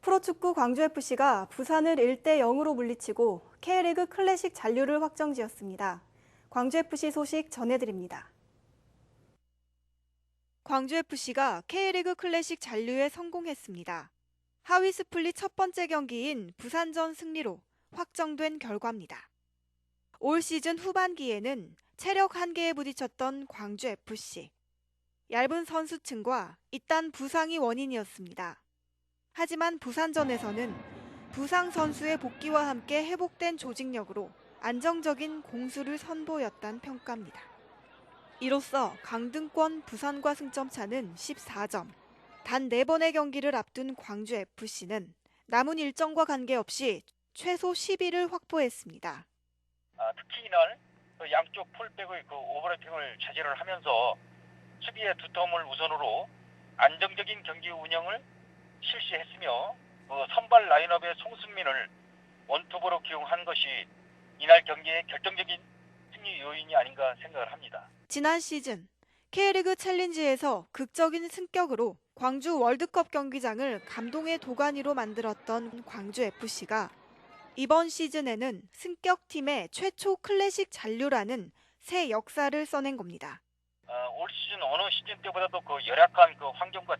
프로축구 광주FC가 부산을 1대 0으로 물리치고 K리그 클래식 잔류를 확정지었습니다. 광주FC 소식 전해드립니다. 광주FC가 K리그 클래식 잔류에 성공했습니다. 하위 스플릿 첫 번째 경기인 부산전 승리로 확정된 결과입니다. 올 시즌 후반기에는 체력 한계에 부딪혔던 광주FC. 얇은 선수층과 잇단 부상이 원인이었습니다. 하지만 부산전에서는 부상 선수의 복귀와 함께 회복된 조직력으로 안정적인 공수를 선보였단 평가입니다. 이로써 강등권 부산과 승점 차는 14점. 단 4번의 경기를 앞둔 광주 FC는 남은 일정과 관계없이 최소 10위를 확보했습니다. 아, 특히 이날 그 양쪽 풀백의 그 오버래핑을 차지를 하면서 수비의 두텀을 우선으로 안정적인 경기 운영을 실시했으며 그 선발 라인업의 송승민을 원투보로 기용한 것이 이날 경기의 결정적인 승리 요인이 아닌가 생각을 합니다. 지난 시즌 K리그 챌린지에서 극적인 승격으로 광주 월드컵 경기장을 감동의 도가니로 만들었던 광주 FC가 이번 시즌에는 승격팀의 최초 클래식 잔류라는 새 역사를 써낸 겁니다. 아, 올 시즌 어느 시즌 때보다도 그 열악한 그 환경과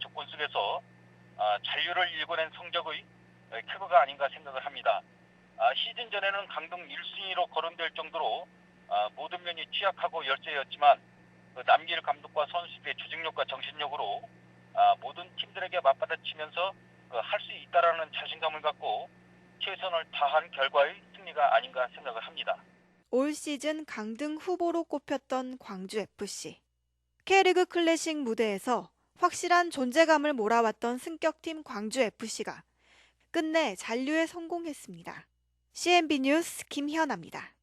일궈낸 성적의 에, 쾌거가 아닌가 생각을 합니다. 아, 시즌 전에는 강등 1순위로 거론될 정도로 아, 모든 면이 취약하고 열세였지만 그 남길 감독과 선수들의 조직력과 정신력으로 아, 모든 팀들에게 맞받아치면서 그할수 있다라는 자신감을 갖고 최선을 다한 결과의 승리가 아닌가 생각을 합니다. 올 시즌 강등 후보로 꼽혔던 광주 FC. K리그 클래식 무대에서 확실한 존재감을 몰아왔던 승격팀 광주 FC가 끝내 잔류에 성공했습니다. CNB 뉴스 김현아입니다.